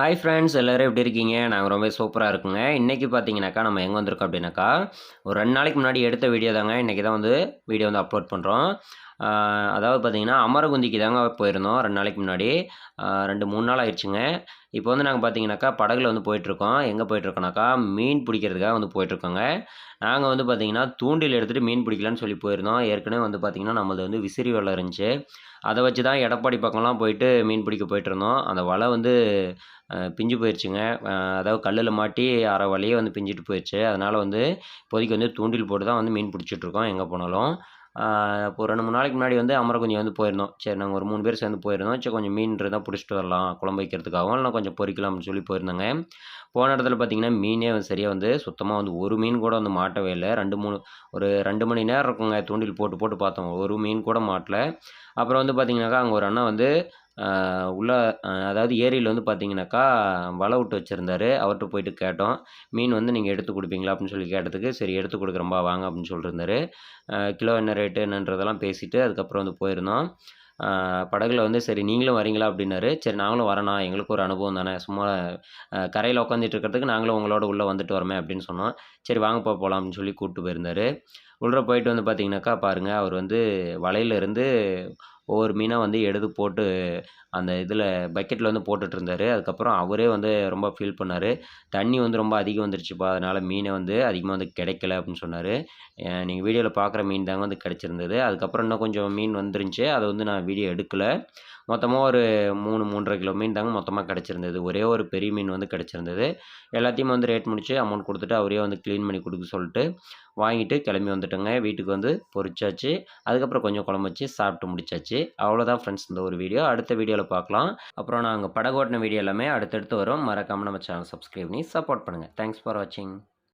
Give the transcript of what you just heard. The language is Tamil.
ஹாய் ஃப்ரெண்ட்ஸ் எல்லோரும் எப்படி இருக்கீங்க? நாங்கள் ரொம்ப சூப்பராக இருக்குங்க. இன்றைக்கி பார்த்தீங்கன்னாக்கா நம்ம எங்கே வந்திருக்கோம் அப்படின்னாக்கா ஒரு ரெண்டு நாளைக்கு முன்னாடி எடுத்த வீடியோ தாங்க. இன்றைக்கி தான் வந்து வீடியோ வந்து அப்லோட் பண்ணுறோம் அதாவது பார்த்தீங்கன்னா அமரகுந்திக்கு தாங்க போயிருந்தோம் ரெண்டு நாளைக்கு முன்னாடி. ரெண்டு மூணு நாள் ஆயிடுச்சுங்க. இப்போ வந்து நாங்கள் பார்த்தீங்கன்னாக்கா படகுல வந்து போயிட்டுருக்கோம். எங்கே போயிட்டுருக்கோனாக்கா மீன் பிடிக்கிறதுக்காக வந்து போயிட்டுருக்கோங்க. நாங்கள் வந்து பார்த்தீங்கன்னா தூண்டில் எடுத்துகிட்டு மீன் பிடிக்கலான்னு சொல்லி போயிருந்தோம். ஏற்கனவே வந்து பார்த்தீங்கன்னா நம்மளது வந்து விசிறி வலை இருந்துச்சு. அதை வச்சு தான் எடப்பாடி பக்கம்லாம் போயிட்டு மீன் பிடிக்க போயிட்டுருந்தோம். அந்த வலை வந்து பிஞ்சு போயிடுச்சுங்க அதாவது கல்லில் மாட்டி அரை வலையே வந்து பிஞ்சிட்டு போயிடுச்சு அதனால் வந்து இப்போதைக்கு வந்து தூண்டில் போட்டு தான் வந்து மீன் பிடிச்சிட்ருக்கோம் எங்கே போனாலும். இப்போ ஒரு ரெண்டு மூணு நாளைக்கு முன்னாடி வந்து அமரகுஞ்சி வந்து போயிருந்தோம். சரி நாங்கள் ஒரு மூணு பேர் சேர்ந்து போயிருந்தோம். சரி கொஞ்சம் மீன் இருந்தால் பிடிச்சிட்டு வரலாம் குழம்பு வைக்கிறதுக்காகவும் இல்லை கொஞ்சம் பொறிக்கலாம்னு சொல்லி போயிருந்தாங்க. போன இடத்துல பார்த்தீங்கன்னா மீனே வந்து சரியாக வந்து சுத்தமாக வந்து ஒரு மீன் கூட வந்து மாட்டவே இல்லை. ரெண்டு மூணு ஒரு ரெண்டு மணி நேரம் இருக்குங்க தூண்டில் போட்டு போட்டு பார்த்தோம். ஒரு மீன் கூட மாட்டல. அப்புறம் வந்து பார்த்தீங்கன்னாக்கா அங்கே ஒரு அண்ணன் வந்து உள்ள அதாவது ஏரியில் வந்து பார்த்தீங்கன்னாக்கா வலை விட்டு வச்சுருந்தாரு. அவர்கிட்ட போயிட்டு கேட்டோம். மீன் வந்து நீங்கள் எடுத்து கொடுப்பீங்களா அப்படின்னு சொல்லி கேட்டதுக்கு சரி எடுத்து கொடுக்குறம்பா வாங்க அப்படின்னு சொல்லியிருந்தாரு கிலோ என்ன ரேட்டு என்னன்றதெல்லாம் பேசிவிட்டு அதுக்கப்புறம் வந்து போயிருந்தோம். படகுல வந்து சரி நீங்களும் வரீங்களா அப்படின்னாரு. சரி நாங்களும் வரேண்ணா எங்களுக்கு ஒரு அனுபவம் தானே. சும்மா கரையில் உட்காந்துட்டு இருக்கிறதுக்கு நாங்களும் உங்களோட உள்ளே வந்துட்டு வரோமே அப்படின்னு சொன்னோம். சரி வாங்கப்பா போகலாம் அப்படின்னு சொல்லி கூப்பிட்டு போயிருந்தாரு. உள்ளே போயிட்டு வந்து பார்த்தீங்கன்னாக்கா பாருங்கள் அவர் வந்து வலையிலேருந்து ஒவ்வொரு மீனாக வந்து எடுத்து போட்டு அந்த இதில் பக்கெட்டில் வந்து போட்டுட்டு இருந்தார் அதுக்கப்புறம் அவரே வந்து ரொம்ப ஃபீல் பண்ணார். தண்ணி வந்து ரொம்ப அதிகம் வந்துருச்சுப்பா. அதனால் மீனை வந்து அதிகமாக வந்து கிடைக்கல அப்படின்னு சொன்னார். நீங்கள் வீடியோவில் பார்க்குற மீன் தாங்க வந்து கிடச்சிருந்தது. அதுக்கப்புறம் இன்னும் கொஞ்சம் மீன் வந்துருந்துச்சு. அதை வந்து நான் வீடியோ எடுக்கலை. மொத்தமாக ஒரு மூணு மூன்றரை கிலோ மீன் தாங்க மொத்தமாக கிடச்சிருந்தது. ஒரே ஒரு பெரிய மீன் வந்து கிடச்சிருந்தது. எல்லாத்தையும் வந்து ரேட் முடித்து அமௌண்ட் கொடுத்துட்டு அவரே வந்து க்ளீன் பண்ணி கொடுக்க சொல்லிட்டு வாங்கிட்டு கிளம்பி வந்துட்டோங்க. வீட்டுக்கு வந்து பொறிச்சாச்சு அதுக்கப்புறம் கொஞ்சம் குழம்பு வச்சு சாப்பிட்டு முடிச்சாச்சு. அவ்வளோதான் ஃப்ரெண்ட்ஸ் இந்த ஒரு வீடியோ அடுத்த வீடியோவில் பார்க்கலாம். அப்புறம் நாங்கள் படகோட்டின வீடியோ எல்லாமே அடுத்தடுத்து வரும். மறக்காமல் நம்ம சேனல் சப்ஸ்கிரைப் பண்ணி சப்போர்ட் பண்ணுங்கள் தேங்க்ஸ் ஃபார் வாட்சிங்